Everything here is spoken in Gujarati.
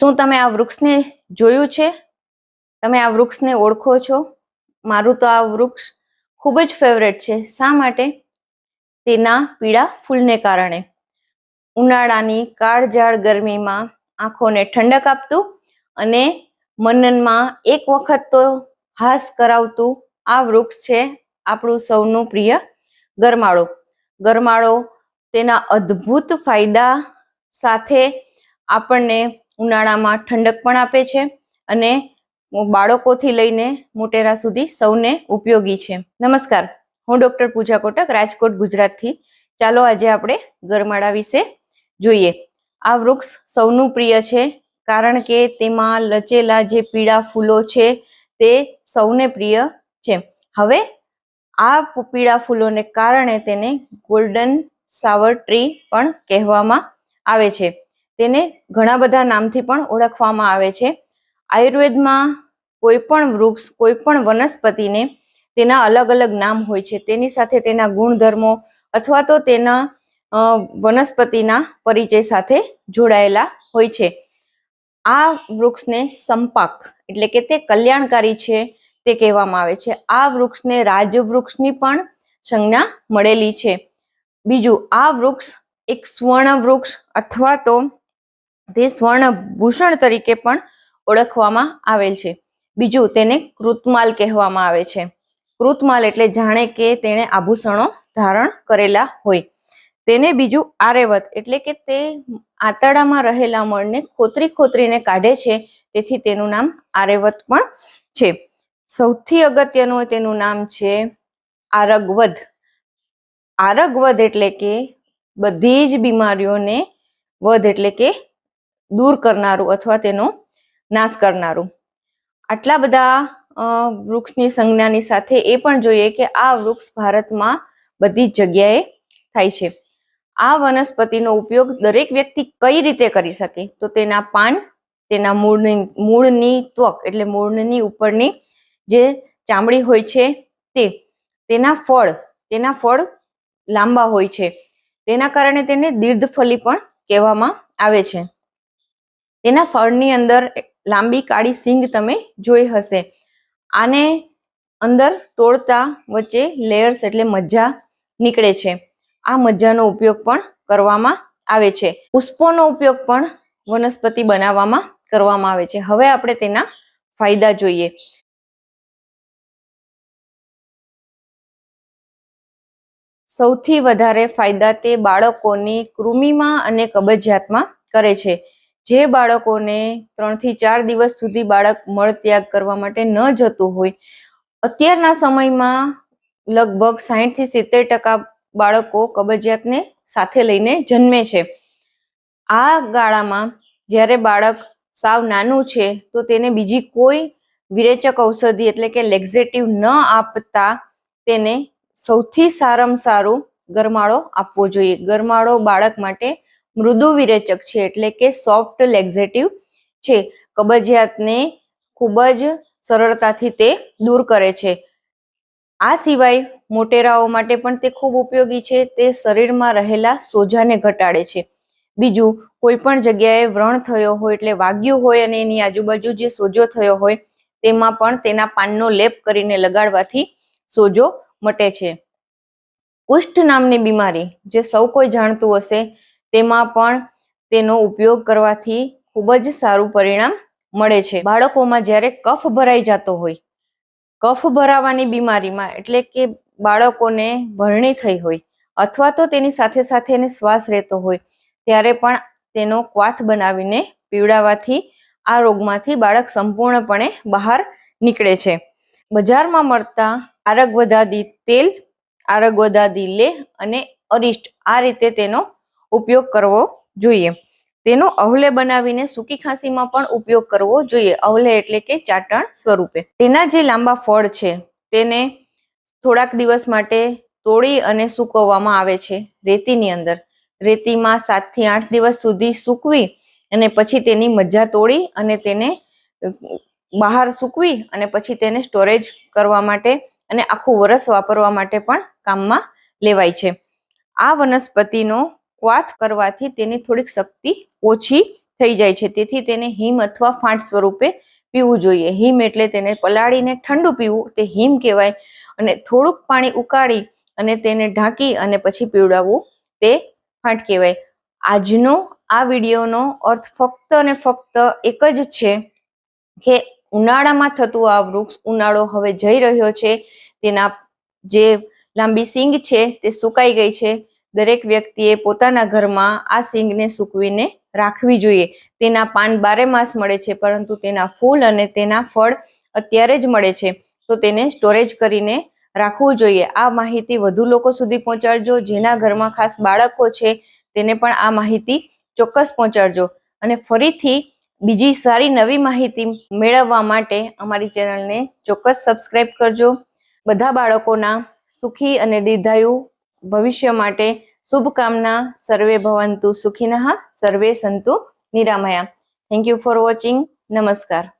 શું તમે આ વૃક્ષને જોયું છે? તમે આ વૃક્ષને ઓળખો છો? મારું તો આ વૃક્ષ ખૂબ જ ફેવરેટ છે. શા માટે? તેના પીળા ફૂલને કારણે. ઉનાળાની કાળઝાળ ગરમીમાં આંખોને ઠંડક આપતું અને મનનમાં એક વખત તો હાસ કરાવતું આ વૃક્ષ છે આપણું સૌનું પ્રિય ગરમાળો. ગરમાળો તેના અદ્ભુત ફાયદા સાથે આપણને ઉનાળામાં ઠંડક પણ આપે છે અને બાળકોથી લઈને મોટેરા સુધી સૌને ઉપયોગી છે. નમસ્કાર, હું ડૉક્ટર પૂજા કોટક, રાજકોટ, ગુજરાતથી. ચાલો આજે આપણે ગરમાળા વિશે જોઈએ. આ વૃક્ષ સૌનું પ્રિય છે કારણ કે તેમાં લચેલા જે પીળા ફૂલો છે તે સૌને પ્રિય છે. હવે આ પીળા ફૂલોને કારણે તેને ગોલ્ડન સાવર ટ્રી પણ કહેવામાં આવે છે. તેને ઘણા બધા નામથી પણ ઓળખવામાં આવે છે. આયુર્વેદમાં કોઈ પણ વૃક્ષ કોઈ પણ વનસ્પતિને તેના અલગ અલગ નામ હોય છે. તેની સાથે તેના ગુણધર્મો અથવા તો તેના વનસ્પતિના પરિચય સાથે જોડાયેલા હોય છે. આ વૃક્ષને સંપાક એટલે કે તે કલ્યાણકારી છે તે કહેવામાં આવે છે. આ વૃક્ષને રાજવૃક્ષની પણ સંજ્ઞા મળેલી છે. બીજું, આ વૃક્ષ એક સુવર્ણ વૃક્ષ અથવા તો તે સ્વર્ણભૂષણ તરીકે પણ ઓળખવામાં આવેલ છે. બીજું તેને કૃતમાલ કહેવામાં આવે છે. કૃતમાલ એટલે જાણે કે તેણે આભૂષણો ધારણ કરેલા હોય. તેને બીજું આરેવત એટલે કે તે આંતરડામાં રહેલા મળને ખોતરી ખોતરીને કાઢે છે. તેથી તેનું નામ આરેવત પણ છે. સૌથી અગત્યનું તેનું નામ છે આરગવદ. આરગવદ એટલે કે બધી જ બીમારીઓને વધ એટલે કે દૂર કરનારું અથવા તેનો નાશ કરનારું. આટલા બધા વૃક્ષની સંજ્ઞાની સાથે એ પણ જોઈએ કે આ વૃક્ષ ભારતમાં બધી જગ્યાએ થાય છે. આ વનસ્પતિનો ઉપયોગ દરેક વ્યક્તિ કઈ રીતે કરી શકે? તો તેના પાન, તેના મૂળની મૂળની ત્વક એટલે મૂળની ઉપરની જે ચામડી હોય છે તે, તેના ફળ તેના ફળ લાંબા હોય છે. તેના કારણે તેને દીર્ઘફલી પણ કહેવામાં આવે છે. તેના ફળની અંદર લાંબી કાળી સિંગ તમે જોઈ હશે. આને અંદર તોડતા વચ્ચે લેયર્સ એટલે મજ્જા નીકળે છે. આ મજ્જાનો ઉપયોગ પણ કરવામાં આવે છે. પુષ્પોનો ઉપયોગ પણ વનસ્પતિ બનાવવામાં કરવામાં આવે છે. હવે આપણે તેના ફાયદા જોઈએ. સૌથી વધારે ફાયદા તે બાળકોની કૃમિમાં અને કબજિયાતમાં કરે છે. જે બાળકોને ત્રણથી ચાર દિવસ સુધી બાળક મળ ત્યાગ કરવા માટે ન જતું હોય, અત્યારના સમયમાં લગભગ સાહીઠથી સિત્તેર ટકા બાળકો કબજિયાતને સાથે લઈને જન્મે છે. આ ગાળામાં જ્યારે બાળક સાવ નાનું છે, તો તેને બીજી કોઈ વિરેચક ઔષધિ એટલે કે લેક્ઝેટિવ ન આપતા તેને સૌથી સારામાં સારું ગરમાળો આપવો જોઈએ. ગરમાળો બાળક માટે મૃદુ વિરેચક છે એટલે કે સોફ્ટ લેક્ઝેટિવ છે. કબજિયાતને ખૂબ જ સરળતાથી તે દૂર કરે છે. આ સિવાય મોટેરાઓ માટે પણ તે ખૂબ ઉપયોગી છે. તે શરીરમાં રહેલા સોજાને ઘટાડે છે. બીજું, કોઈ પણ જગ્યાએ વ્રણ થયો હોય એટલે વાગ્યું હોય અને એની આજુબાજુ જે સોજો થયો હોય, તેમાં પણ તેના પાનનો લેપ કરીને લગાડવાથી સોજો મટે છે. કુષ્ઠ નામની બીમારી, જે સૌ કોઈ જાણતું હશે તેમાં પણ તેનો ઉપયોગ કરવાથી ખૂબ જ સારું પરિણામ મળે છે. બાળકોમાં જ્યારે કફ ભરાઈ જતો હોય, કફ ભરાવાની બીમારીમાં એટલે કે બાળકોને ભરણી થઈ હોય અથવા તો તેની સાથે સાથે એને શ્વાસ રહેતો હોય, ત્યારે પણ તેનો ક્વાથ બનાવીને પીવડાવવાથી આ રોગમાંથી બાળક સંપૂર્ણપણે બહાર નીકળે છે. બજારમાં મળતા આરગવદાદી તેલ આરગવદાદી લે અને અરિષ્ટ આ રીતે તેનો ઉપયોગ કરવો જોઈએ. તેનો અવલે બનાવીને સૂકી ખાંસીમાં પણ ઉપયોગ કરવો જોઈએ. અવલે એટલે કે ચાટણ સ્વરૂપે. તેના જે લાંબા ફળ છે, તેને થોડાક દિવસ માટે તોડી અને સૂકવવામાં આવે છે રેતીની અંદર. રેતીમાં સાતથી આઠ દિવસ સુધી સૂકવી અને પછી તેની મજ્જા તોડી અને તેને બહાર સૂકવી અને પછી તેને સ્ટોરેજ કરવા માટે અને આખું વરસ વાપરવા માટે પણ કામમાં લેવાય છે. આ વનસ્પતિનો ક્વાથ કરવાથી તેની થોડીક શક્તિ ઓછી થઈ જાય છે. તેથી તેને હિમ અથવા ફાંટ સ્વરૂપે પીવું જોઈએ. હિમ એટલે તેને પલાળીને ઠંડુ પીવું. તે હિમ કહેવાય. અને થોડુંક પાણી ઉકાળી અને તેને ઢાંકી અને પછી પીવડાવવું તે ફાંટ કહેવાય. આજનો આ વિડીયોનો અર્થ ફક્ત અને ફક્ત એક જ છે કે ઉનાળામાં થતું આ વૃક્ષ ઉનાળો હવે જઈ રહ્યો છે. તેના જે લાંબી સિંગ છે તે સુકાઈ ગઈ છે. દરેક વ્યક્તિએ પોતાના ઘરમાં આ સિંગને સૂકવીને રાખવી જોઈએ. તેના પાન બારે માસ મળે છે, પરંતુ તેના ફૂલ અને તેના ફળ અત્યારે જ મળે છે. તો તેને સ્ટોરેજ કરીને રાખવું જોઈએ. આ માહિતી વધુ લોકો સુધી પહોંચાડજો. જેના ઘરમાં ખાસ બાળકો છે, તેને પણ આ માહિતી ચોક્કસ પહોંચાડજો. અને ફરીથી બીજી સારી નવી માહિતી મેળવવા માટે અમારી ચેનલને ચોક્કસ સબસ્ક્રાઈબ કરજો. બધા બાળકોના સુખી અને દીર્ઘાયુ ભવિષ્ય માટે શુભકામના. સર્વે ભવંતુ સુખિનઃ સર્વે સંતુ નિરામયા. થેન્ક યુ ફોર વોચિંગ નમસ્કાર.